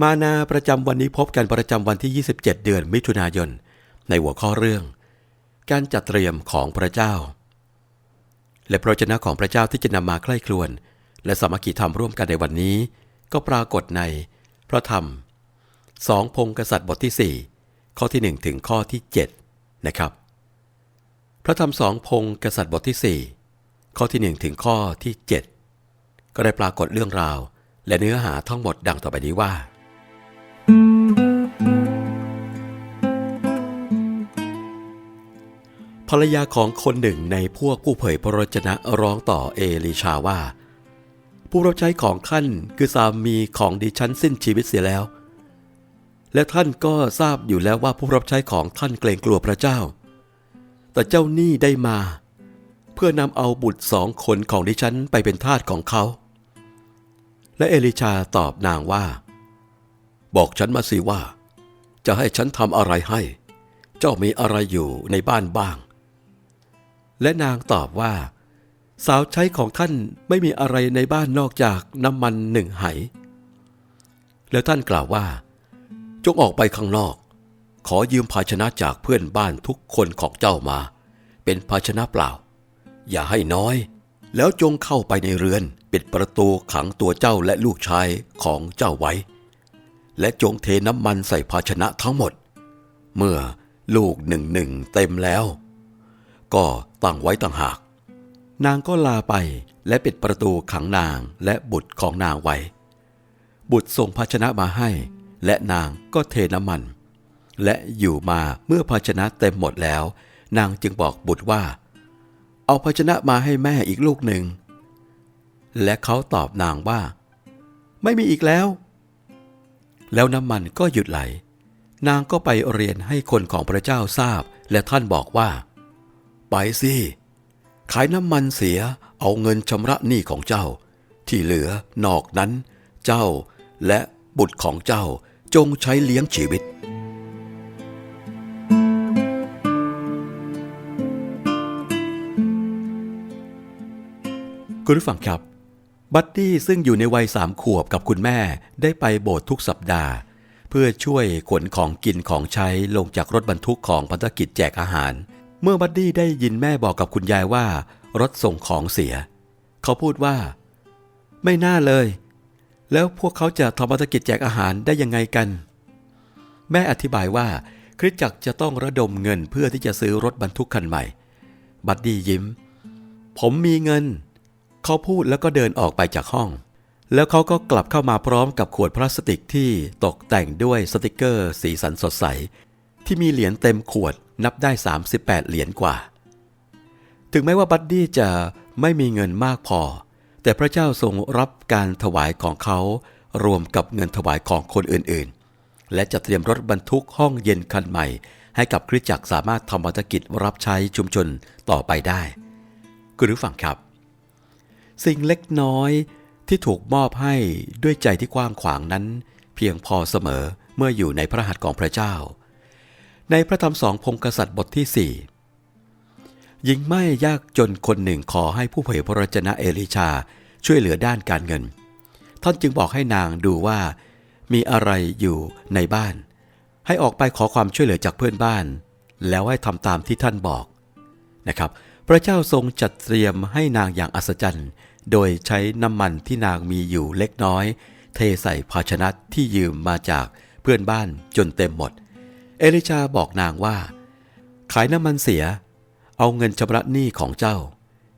มานาประจำวันนี้พบกันประจำวันที่ 27 เดือนมิถุนายน ในหัวข้อเรื่อง การจัดเตรียมของพระเจ้า และพระเจนะของพระเจ้าที่จะนำมาใคร่ครวญและสามัคคีธรรมร่วมกันในวันนี้ ก็ปรากฏในพระธรรมสองพงศ์กษัตริย์บทที่ 4 ข้อที่ 1 ถึงข้อที่ 7 นะครับ พระธรรมสองพงศ์กษัตริย์บทที่ 4 ข้อที่ 1 ถึงข้อที่ 7 ก็ได้ปรากฏเรื่องราว และเนื้อหาทั้งหมดดังต่อไปนี้ว่า ภรรยาของคนหนึ่งในพวกผู้เผยพระวจนะร้องต่อเอลิชาว่า ผู้รับใช้ของท่านคือสามีของดิฉันสิ้นชีวิตเสียแล้ว และท่านก็ทราบอยู่แล้วว่าผู้รับใช้ของท่านเกรงกลัวพระเจ้า แต่เจ้าหนี้ได้มา เพื่อนำเอาบุตรสองคนของดิฉันไปเป็นทาสของเขา และเอลิชาตอบนางว่า บอกฉันมาสิว่า จะให้ฉันทำอะไรให้ เจ้ามีอะไรอยู่ในบ้านบ้าง และนางตอบว่า สาวใช้ของท่านไม่มีอะไรในบ้านนอกจากน้ำมันหนึ่งไห แล้วท่านกล่าวว่า จงออกไปข้างนอก ขอยืมภาชนะจากเพื่อนบ้านทุกคนของเจ้ามา เป็นภาชนะเปล่า อย่าให้น้อย แล้วจงเข้าไปในเรือน ปิดประตูขังตัวเจ้าและลูกชายของเจ้าไว้ และจงเทน้ำมันใส่ภาชนะทั้งหมด เมื่อลูกหนึ่งหนึ่งเต็มแล้ว ก็ตั้งไว้ต่างหาก นางก็ลาไปและปิดประตูขังนางและบุตรของนางไว้ บุตรส่งภาชนะมาให้ และนางก็เทน้ำมัน และอยู่มาเมื่อภาชนะเต็มหมดแล้ว นางจึงบอกบุตรว่า เอาภาชนะมาให้แม่อีกลูกหนึ่ง และเขาตอบนางว่า ไม่มีอีกแล้ว แล้วน้ำมันก็หยุดไหล นางก็ไปเรียนให้คนของพระเจ้าทราบ และท่านบอกว่า ไปสิ ขายน้ำมันเสียเอาเงินชำระหนี้ของเจ้า ที่เหลือนอกนั้น เจ้าและบุตรของเจ้าจงใช้เลี้ยงชีวิต คุณผู้ฟังครับ บัดดี้ซึ่งอยู่ในวัยสามขวบกับคุณแม่ได้ไปโบสถ์ทุกสัปดาห์ เพื่อช่วยขนของกินของใช้ลงจากรถบรรทุกของพันธกิจแจกอาหาร เมื่อบัดดี้ได้ยินแม่บอกกับคุณยายว่า รถส่งของเสีย เขาพูดว่า ไม่น่าเลย แล้วพวกเขาจะทำภารกิจแจกอาหารได้ยังไงกัน แม่อธิบายว่า คริสจักรจะต้องระดมเงินเพื่อที่จะซื้อรถบรรทุกคันใหม่ บัดดี้ยิ้ม ผมมีเงิน เขาพูดแล้วก็เดินออกไปจากห้อง แล้วเขาก็กลับเข้ามาพร้อมกับขวดพลาสติกที่ตกแต่งด้วยสติกเกอร์ สีสันสดใส ที่มีเหรียญเต็มขวดนับได้ 38 เหรียญกว่า ถึงแม้ว่าบัดดี้จะไม่มีเงินมากพอ แต่พระเจ้าทรงรับการถวายของเขารวมกับเงินถวายของคนอื่นๆ และจะเตรียมรถบรรทุกห้องเย็นคันใหม่ ให้กับคริสตจักรสามารถทำภารกิจรับใช้ชุมชนต่อไปได้คุณผู้ฟังครับ สิ่งเล็กน้อยที่ถูกมอบให้ด้วยใจที่กว้างขวางนั้น เพียงพอเสมอเมื่ออยู่ในพระหัตถ์ของพระเจ้า ในพระธรรมสองพงศ์กษัตริย์บทที่สี่หญิงไม่ยากจนคนหนึ่งขอให้ผู้เผยพระวจนะเอลิชาช่วยเหลือด้านการเงิน ท่านจึงบอกให้นางดูว่า มีอะไรอยู่ในบ้าน ให้ออกไปขอความช่วยเหลือจากเพื่อนบ้าน แล้วให้ทำตามที่ท่านบอกนะครับ พระเจ้าทรงจัดเตรียมให้นางอย่างอัศจรรย์ โดยใช้น้ำมันที่นางมีอยู่เล็กน้อย เทใส่ภาชนะที่ยืมมาจากเพื่อนบ้านจนเต็มหมดเเอลิชาบอกนางว่า ขายน้ำมันเสีย เอาเงินชำระหนี้ของเจ้า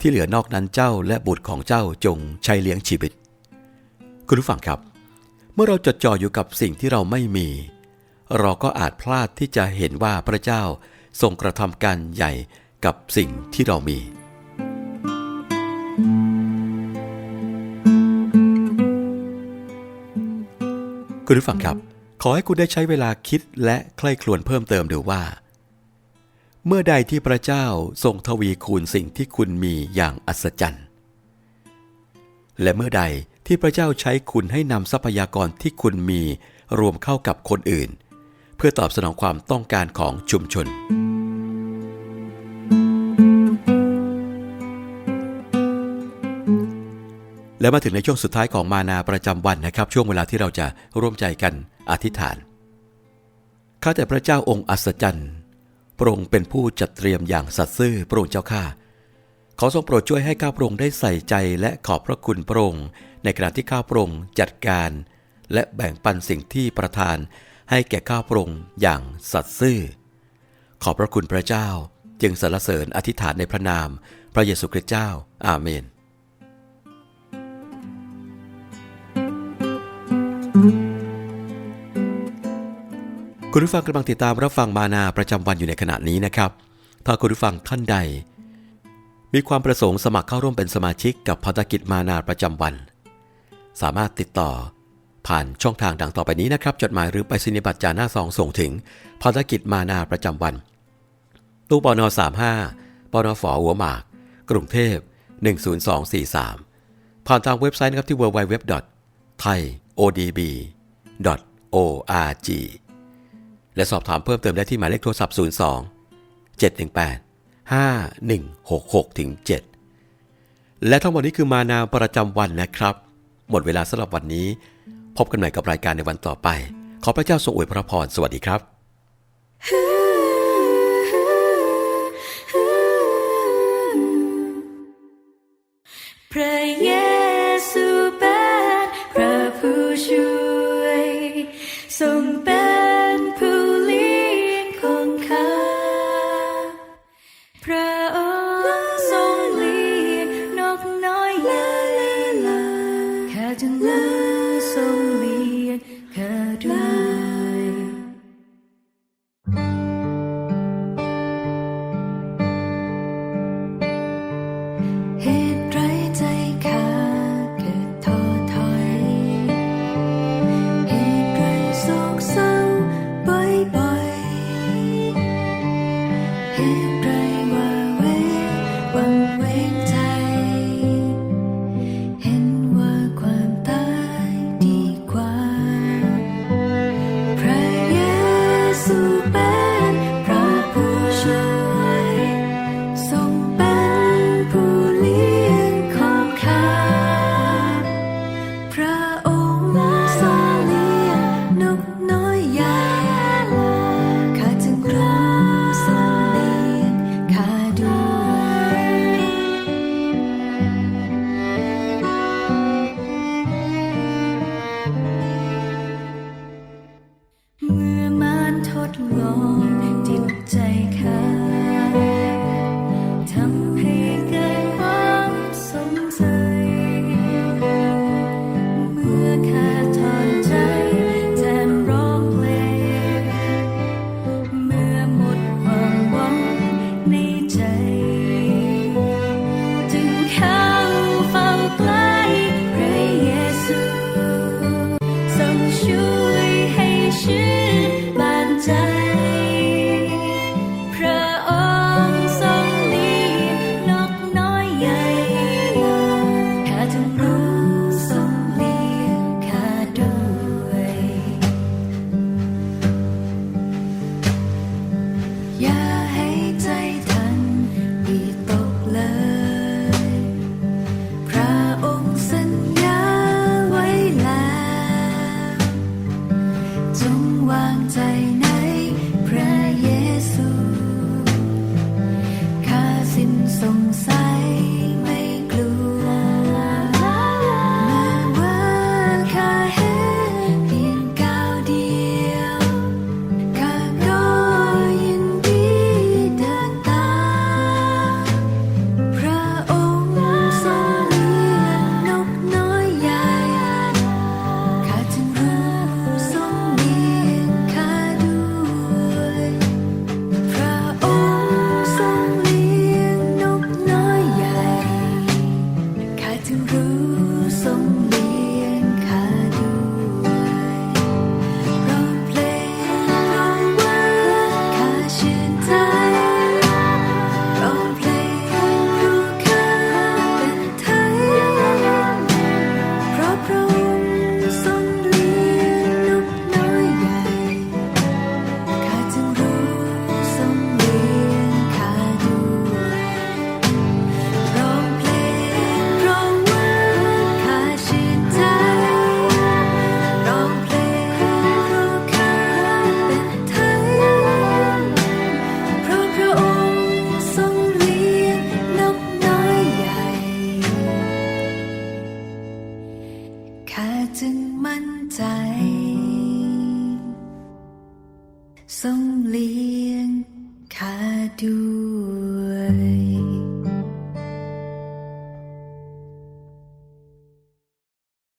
ที่เหลือนอกนั้นเจ้าและบุตรของเจ้าจงใช้เลี้ยงชีวิต คุณผู้ฟังครับ เมื่อเราจดจ่ออยู่กับสิ่งที่เราไม่มี เราก็อาจพลาดที่จะเห็นว่าพระเจ้าทรงกระทำการใหญ่กับสิ่งที่เรามี คุณผู้ฟังครับ ขอให้คุณได้ใช้เวลาคิดและใคร่ครวญเพิ่มเติมดูว่า เมื่อใดที่พระเจ้าทรงทวีคูณสิ่งที่คุณมีอย่างอัศจรรย์ และเมื่อใดที่พระเจ้าใช้คุณให้นำทรัพยากรที่คุณมีรวมเข้ากับคนอื่น เพื่อตอบสนองความต้องการของชุมชน และมาถึงในช่วงสุดท้ายของมานาประจำวันนะครับ ช่วงเวลาที่เราจะร่วมใจกันอธิษฐานข้าแต่พระเจ้าองค์อัศจรรย์พระองค์เป็นผู้จัดเตรียมอย่างสัตย์ซื่อพระองค์เจ้าข้าขอทรงโปรดช่วยให้ข้าพระองค์ได้ใส่ใจและขอบพระคุณพระองค์ในขณะที่ข้าพระองค์จัดการ และแบ่งปันสิ่งที่ประทาน ให้แก่ข้าพระองค์อย่างสัตย์ซื่อ ขอบพระคุณพระเจ้า จึงสรรเสริญอธิษฐานในพระนาม พระเยซูคริสต์เจ้า อาเมน คุณผู้ฟังกำลังติดตามรับฟังมานาประจำวันอยู่ในขณะนี้นะครับ ถ้าคุณผู้ฟังท่านใด มีความประสงค์สมัครเข้าร่วมเป็นสมาชิกกับพันธกิจมานาประจำวัน สามารถติดต่อ ผ่านช่องทางดังต่อไปนี้นะครับ จดหมายหรือไปรษณียบัตรจาหน้าซองส่งถึงพันธกิจมานาประจำวัน ตู้ปน35ปนฝอหัวหมาก กรุงเทพ 10243 ผ่านทางเว็บไซต์นะครับที่ www.thaiodb.org และสอบถามเพิ่มเติมได้ที่หมายเลขโทรศัพท์ 02 718 5166ถึง7และทั้งหมดนี้คือมานาประจำวันนะครับ หมดเวลาสำหรับวันนี้ พบกันใหม่กับรายการในวันต่อไป ขอพระเจ้าทรงอวยพระพร สวัสดีครับ จึงรู้ท จงวางใจในพระเยซูข้าสิ้นสง